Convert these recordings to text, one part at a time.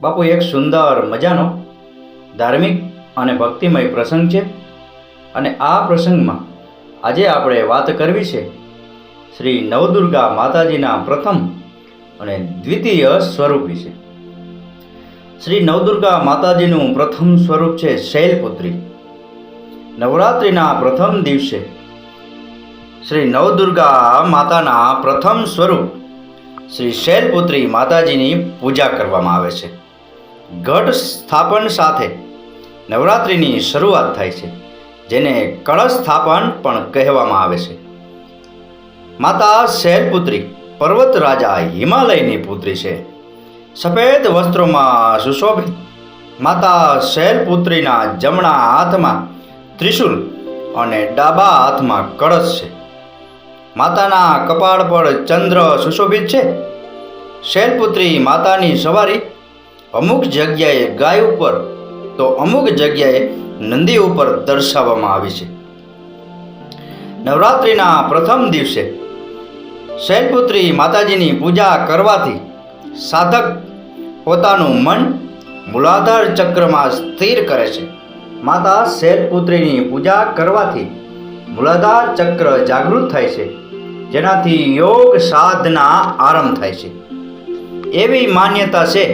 બાપુ, એક સુંદર મજાનો, ધાર્મિક અને ભક્તિમય પ્રસંગ છે અને આ પ્રસંગમાં આજે આપણે વાત કરવી છે શ્રી નવદુર્ગા માતાજીના પ્રથમ અને દ્વિતીય સ્વરૂપ વિશે. શ્રી નવદુર્ગા માતાજીનું પ્રથમ સ્વરૂપ છે શૈલપુત્રી. નવરાત્રિના પ્રથમ દિવસે શ્રી નવદુર્ગા માતાના પ્રથમ સ્વરૂપ શ્રી શૈલપુત્રી માતાજીની પૂજા કરવામાં આવે છે. ઘટ સ્થાપન સાથે નવરાત્રિની શરૂઆત થાય છે, જેને કળશ સ્થાપન પણ કહેવામાં આવે છે. માતા શૈલપુત્રી પર્વત રાજા હિમાલયની પુત્રી છે. સફેદ વસ્ત્રોમાં સુશોભિત માતા શૈલપુત્રીના જમણા હાથમાં ત્રિશુલ અને ડાબા હાથમાં કળશ છે. માતાના કપાળ પર ચંદ્ર સુશોભિત છે. શૈલપુત્રી માતાની સવારી અમુક જગ્યાએ ગાય ઉપર, તો અમુક જગ્યાએ નંદી ઉપર દર્શાવવામાં આવી છે. નવરાત્રિના પ્રથમ દિવસે શૈલપુત્રી માતાજીની પૂજા કરવાથી સાધક પોતાનું મન મૂલાધાર ચક્રમાં સ્થિર કરે છે. માતા શૈલપુત્રીની પૂજા કરવાથી મૂલાધાર ચક્ર જાગૃત થાય છે, જેનાથી યોગ સાધના આરંભ થાય છે. એવી માન્યતા છે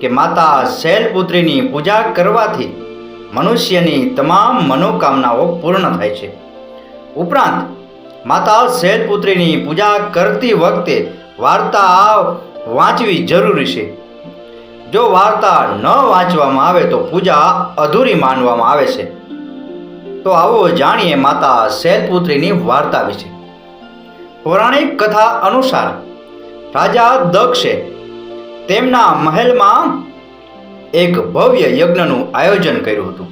કે માતા શૈલપુત્રીની પૂજા કરવાથી મનુષ્યની તમામ મનોકામનાઓ પૂર્ણ થાય છે. ઉપરાંત, માતા શૈલપુત્રીની પૂજા કરતી વખતે વાર્તા વાંચવી જરૂરી છે. જો વાર્તા ન વાંચવામાં આવે તો પૂજા અધૂરી માનવામાં આવે છે. તો આવો જાણીએ માતા શૈલપુત્રીની વાર્તા વિશે. પૌરાણિક કથા અનુસાર રાજા દક્ષે તેમના મહેલમાં એક ભવ્ય યજ્ઞનું આયોજન કર્યું હતું,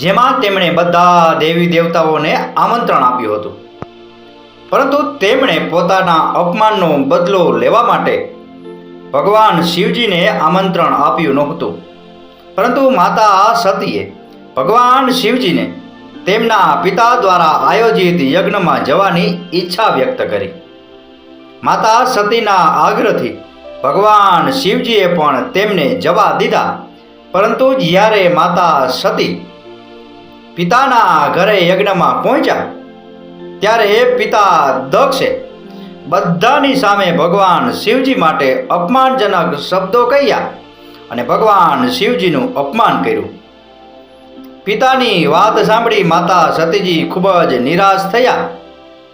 જેમાં તેમણે બધા દેવી દેવતાઓને આમંત્રણ આપ્યું હતું. પરંતુ તેમણે પોતાના અપમાનનો બદલો લેવા માટે ભગવાન શિવજીને આમંત્રણ આપ્યું નહોતું. પરંતુ માતા સતીએ ભગવાન શિવજીને તેમના પિતા દ્વારા આયોજિત યજ્ઞમાં જવાની ઈચ્છા વ્યક્ત કરી. માતા સતીના આગ્રહથી ભગવાન શિવજીએ પણ તેમને જવા દીધા. પરંતુ જ્યારે માતા સતી પિતાના ઘરે યજ્ઞમાં પહોંચ્યા, ત્યારે પિતા દક્ષે બધાની સામે ભગવાન શિવજી માટે અપમાનજનક શબ્દો કહ્યા અને ભગવાન શિવજીનું અપમાન કર્યું. પિતાની વાત સાંભળી માતા સતીજી ખૂબ જ નિરાશ થયા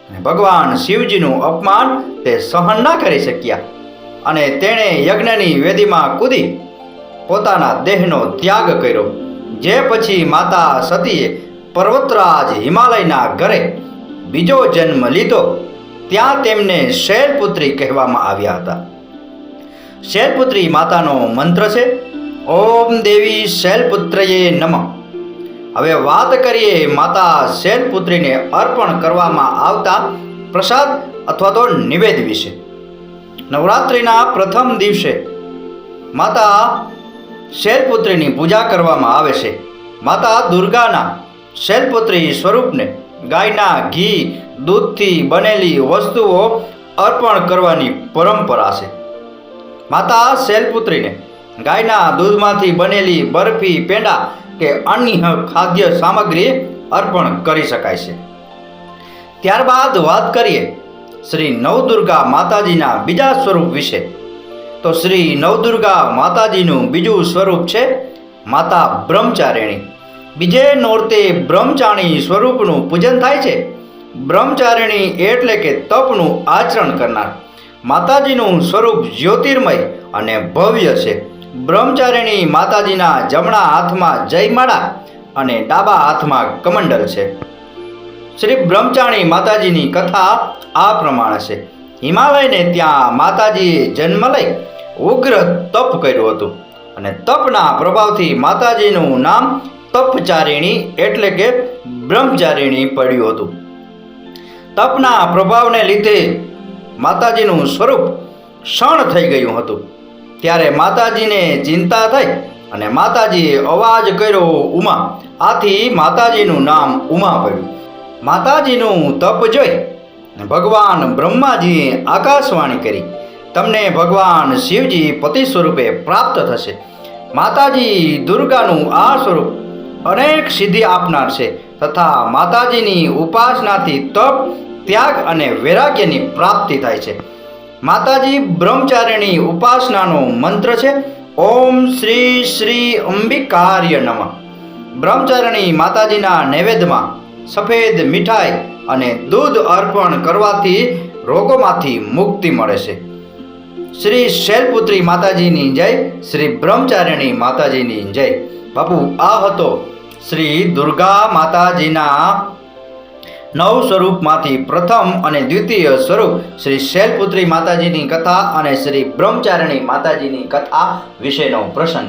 અને ભગવાન શિવજીનું અપમાન તે સહન ના કરી શક્યા. અને તેણે યજ્ઞની વેદીમાં કૂદી પોતાના દેહનો ત્યાગ કર્યો. જે પછી માતા સતીએ પર્વતરાજ હિમાલયના ઘરે બીજો જન્મ લીધો. ત્યાં તેમને શૈલપુત્રી કહેવામાં આવ્યા હતા. શૈલપુત્રી માતાનો મંત્ર છે, ઓમ દેવી શૈલપુત્રયે નમઃ. હવે વાત કરીએ માતા શૈલપુત્રીને અર્પણ કરવામાં આવતા પ્રસાદ અથવા તો નિવેદ વિશે. નવરાત્રિના પ્રથમ દિવસે માતા શૈલપુત્રીની પૂજા કરવામાં આવે છે. માતા દુર્ગાના શૈલપુત્રી સ્વરૂપને ગાયના ઘી, દૂધથી બનેલી વસ્તુઓ અર્પણ કરવાની પરંપરા છે. માતા શૈલપુત્રીને ગાયના દૂધમાંથી બનેલી બરફી, પેંડા કે અન્ય ખાદ્ય સામગ્રી અર્પણ કરી શકાય છે. ત્યારબાદ વાત કરીએ શ્રી નવદુર્ગા માતાજીના બીજા સ્વરૂપ વિશે. તો શ્રી નવદુર્ગા માતાજીનું બીજું સ્વરૂપ છે માતા બ્રહ્મચારિણી. બીજે નોરતે બ્રહ્મચારી સ્વરૂપનું પૂજન થાય છે. બ્રહ્મચારિણી એટલે કે તપનું આચરણ કરનાર. માતાજીનું સ્વરૂપ જ્યોતિર્મય અને ભવ્ય છે. બ્રહ્મચારિણી માતાજીના જમણા હાથમાં જયમાળા અને ડાબા હાથમાં કમંડલ છે. શ્રી બ્રહ્મચારી માતાજીની કથા આ પ્રમાણે છે. હિમાલયને ત્યાં માતાજીએ જન્મ લઈ ઉગ્ર તપ કર્યું હતું અને તપના પ્રભાવથી માતાજીનું નામ તપચારિણી એટલે કે બ્રહ્મચારિણી પડ્યું હતું. તપના પ્રભાવને લીધે માતાજીનું સ્વરૂપ ક્ષણ થઈ ગયું હતું. ત્યારે માતાજીને ચિંતા થઈ અને માતાજીએ અવાજ કર્યો, ઉમા, આથી માતાજીનું નામ ઉમા પડ્યું. માતાજીનું તપ જોઈ ભગવાન બ્રહ્માજીએ આકાશવાણી કરી. તમને ભગવાન શિવજી પતિ સ્વરૂપે પ્રાપ્ત થશે. માતાજી દુર્ગાનું આ સ્વરૂપ અનેક સિદ્ધિ આપનાર છે તથા માતાજીની ઉપાસનાથી તપ, ત્યાગ અને વૈરાગ્યની પ્રાપ્તિ થાય છે. માતાજી બ્રહ્મચારિણી ઉપાસનાનો મંત્ર છે, ઓમ શ્રી શ્રી અંબિકાર્ય નમઃ. બ્રહ્મચારિણી માતાજીના નૈવેદ્યમાં સફેદ મીઠાઈ અને દૂધ અર્પણ કરવાથી રોગોમાંથી મુક્તિ મળે છે. શ્રી શૈલપુત્રી માતાજીની જય, શ્રી બ્રહ્મચારિણી માતાજીની જય. બાપુ, આ હતો શ્રી દુર્ગા માતાજીના નવ સ્વરૂપમાંથી પ્રથમ અને દ્વિતીય સ્વરૂપ શ્રી શૈલપુત્રી માતાજીની કથા અને શ્રી બ્રહ્મચારિણી માતાજીની કથા વિશેનો પ્રસંગ.